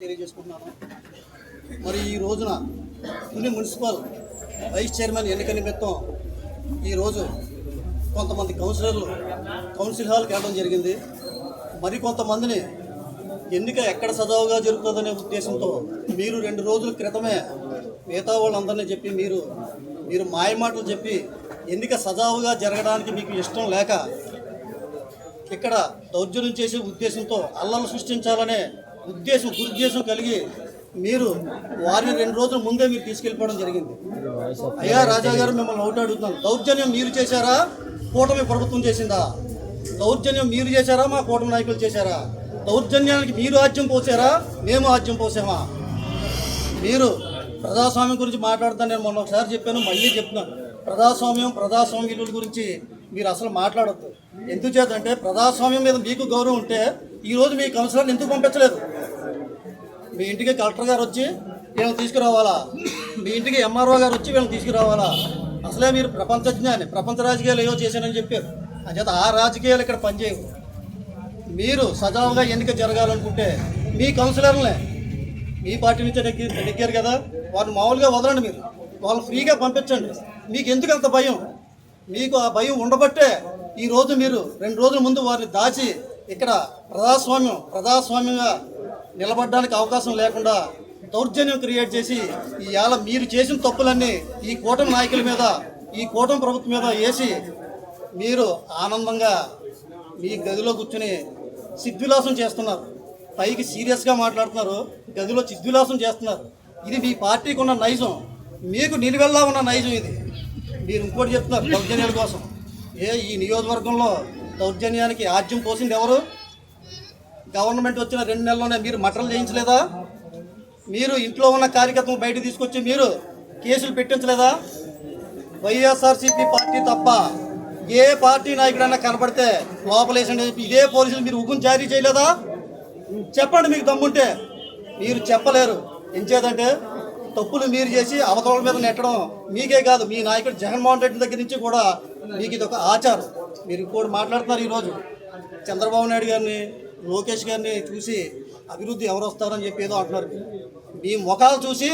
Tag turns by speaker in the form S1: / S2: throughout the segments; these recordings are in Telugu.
S1: తెలియజేసుకుంటున్నాను. మరి ఈ రోజున తుని మున్సిపల్ వైస్ చైర్మన్ ఎన్నిక నిమిత్తం ఈరోజు కొంతమంది కౌన్సిలర్లు కౌన్సిల్ హాల్కి వెళ్ళడం జరిగింది. మరి కొంతమందిని ఎన్నిక ఎక్కడ సజావుగా జరుగుతుందనే ఉద్దేశంతో మీరు రెండు రోజుల క్రితమే మిగతా వాళ్ళందరినీ చెప్పి మీరు మీరు మాయమాటలు చెప్పి ఎన్నిక సజావుగా జరగడానికి మీకు ఇష్టం లేక ఇక్కడ దౌర్జన్యం చేసే ఉద్దేశంతో అల్లలు సృష్టించాలనే ఉద్దేశం దురుద్దేశం కలిగి మీరు వారిని రెండు రోజుల ముందే మీరు తీసుకెళ్ళిపోవడం జరిగింది. అయ్యా రాజా గారు మిమ్మల్ని ఒకటి అడుగుతున్నాను. దౌర్జన్యం మీరు చేశారా? కూటమి ప్రభుత్వం చేసిందా? దౌర్జన్యం మీరు చేశారా? మా కూటమి నాయకులు చేశారా? దౌర్జన్యానికి మీరు ఆజ్యం పోసారా? మేము ఆజ్యం పోసామా? మీరు ప్రజాస్వామ్యం గురించి మాట్లాడుతాను. నేను మొన్న ఒకసారి చెప్పాను మళ్ళీ చెప్తున్నాను. ప్రజాస్వామ్యం ప్రజాస్వామ్యుల గురించి మీరు అసలు మాట్లాడద్దు. ఎందుచేతంటే ప్రజాస్వామ్యం మీద మీకు గౌరవం ఉంటే ఈరోజు మీ కౌన్సిలర్ని ఎందుకు పంపించలేదు? మీ ఇంటికి కలెక్టర్ గారు వచ్చి వీళ్ళని తీసుకురావాలా? మీ ఇంటికి ఎంఆర్ఓ గారు వచ్చి వీళ్ళని తీసుకురావాలా? అసలే మీరు ప్రపంచజ్ఞాని ప్రపంచ రాజకీయాలు ఏవో చేశానని చెప్పారు. అంచేత ఆ రాజకీయాలు ఇక్కడ పనిచేయవు. మీరు సజావుగా ఎన్నిక జరగాలనుకుంటే మీ కౌన్సిలర్లే మీ పార్టీ నుంచే నెగ్గి నెగ్గారు కదా? వారిని మామూలుగా వదలండి మీరు. వాళ్ళు ఫ్రీగా పంపించండి. మీకు ఎందుకు అంత భయం? మీకు ఆ భయం ఉండబట్టే ఈరోజు మీరు రెండు రోజుల ముందు వారిని దాచి ఇక్కడ ప్రజాస్వామ్యం ప్రజాస్వామ్యంగా నిలబడడానికి అవకాశం లేకుండా దౌర్జన్యం క్రియేట్ చేసి ఇవాళ మీరు చేసిన తప్పులన్నీ ఈ కూటమి నాయకుల మీద ఈ కూటమి ప్రభుత్వం మీద వేసి మీరు ఆనందంగా మీ గదిలో కూర్చుని సిద్విలాసం చేస్తున్నారు. పైకి సీరియస్గా మాట్లాడుతున్నారు. గదిలో చిద్విలాసం చేస్తున్నారు. ఇది మీ పార్టీకి ఉన్న నైజం. మీకు నిలువెల్లా ఉన్న నైజం ఇది. మీరు ఇంకోటి చెప్తున్నారు దౌర్జన్యాల కోసం. ఏ ఈ నియోజకవర్గంలో దౌర్జన్యానికి ఆజ్యం పోసింది ఎవరు? గవర్నమెంట్ వచ్చిన రెండు నెలల్లోనే మీరు మటలు చేయించలేదా? మీరు ఇంట్లో ఉన్న కార్యకర్తలు బయట తీసుకొచ్చి మీరు కేసులు పెట్టించలేదా? వైఎస్ఆర్సీపీ పార్టీ తప్ప ఏ పార్టీ నాయకుడైనా కనపడితే లోపలేసండి చెప్పి ఇదే పోలీసులు మీరు ఉగ్గును జారీ చేయలేదా? చెప్పండి మీకు దమ్ముంటే. మీరు చెప్పలేరు. ఎంచేదంటే తప్పులు మీరు చేసి అవతల మీద నెట్టడం మీకే కాదు మీ నాయకుడు జగన్మోహన్ రెడ్డి దగ్గర నుంచి కూడా మీకు ఇది ఒక ఆచారం. మీరు కూడా మాట్లాడుతున్నారు ఈరోజు. చంద్రబాబు నాయుడు గారిని లోకేష్ గారిని చూసి అభివృద్ధి ఎవరు వస్తారని చెప్పి ఏదో అంటున్నారు. మీ ముఖాలు చూసి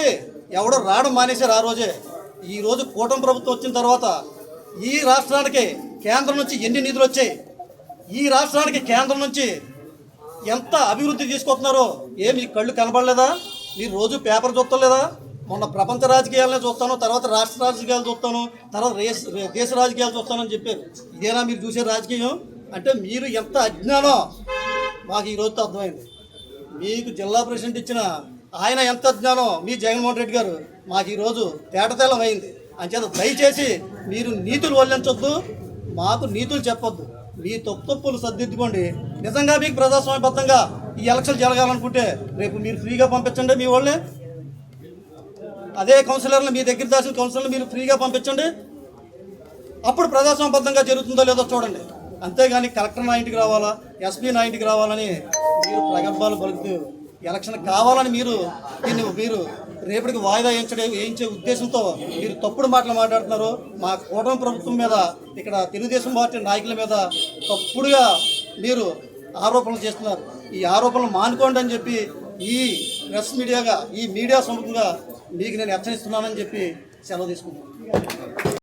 S1: ఎవడో రావడం మానేశారు ఆ రోజే. ఈ రోజు కూటమి ప్రభుత్వం వచ్చిన తర్వాత ఈ రాష్ట్రానికి కేంద్రం నుంచి ఎన్ని నిధులు వచ్చాయి? ఈ రాష్ట్రానికి కేంద్రం నుంచి ఎంత అభివృద్ధి తీసుకొస్తున్నారో ఏ మీ కళ్ళు కనబడలేదా? మీరు రోజు పేపర్ చూస్తలేదా? మొన్న ప్రపంచ రాజకీయాలనే చూస్తాను తర్వాత రాష్ట్ర రాజకీయాలు చూస్తాను తర్వాత రేస్ దేశ రాజకీయాలు చూస్తానని చెప్పారు. ఇదేనా మీరు చూసే రాజకీయం? అంటే మీరు ఎంత అజ్ఞానం? మాకు ఈ రోజుతో అర్థమైంది. మీకు జిల్లా ప్రెసిడెంట్ ఇచ్చిన ఆయన ఎంత జ్ఞానం మీ జగన్మోహన్ రెడ్డి గారు మాకు ఈరోజు తేటతెల్లం అయింది. అంచేత దయచేసి మీరు నీతులు వల్లించొద్దు మాకు నీతులు చెప్పొద్దు. మీ తప్పు తప్పులు సర్దిద్దుకోండి. నిజంగా మీకు ప్రజాస్వామ్యబద్ధంగా ఈ ఎలక్షన్ జరగాలనుకుంటే రేపు మీరు ఫ్రీగా పంపించండి మీ వాళ్ళే అదే కౌన్సిలర్లు మీ దగ్గర దాచిన కౌన్సిలర్లు మీరు ఫ్రీగా పంపించండి. అప్పుడు ప్రజాస్వామ్యబద్ధంగా జరుగుతుందో లేదో చూడండి. అంతేగాని కలెక్టర్ నా ఇంటికి రావాలా ఎస్పీ నా ఇంటికి రావాలని మీరు ప్రగల్భాలు పలుకుతూ ఎలక్షన్ కావాలని మీరు దీన్ని మీరు రేపటికి వాయిదా వేయించడం వేయించే ఉద్దేశంతో మీరు తప్పుడు మాటలు మాట్లాడుతున్నారు. మా కూటమి ప్రభుత్వం మీద ఇక్కడ తెలుగుదేశం పార్టీ నాయకుల మీద తప్పుడుగా మీరు ఆరోపణలు చేస్తున్నారు. ఈ ఆరోపణలు మానుకోండి అని చెప్పి ఈ ప్రెస్ మీడియాగా ఈ మీడియా సముఖంగా మీకు నేను హెచ్చరిస్తున్నానని చెప్పి సెలవు తీసుకుంటున్నాను.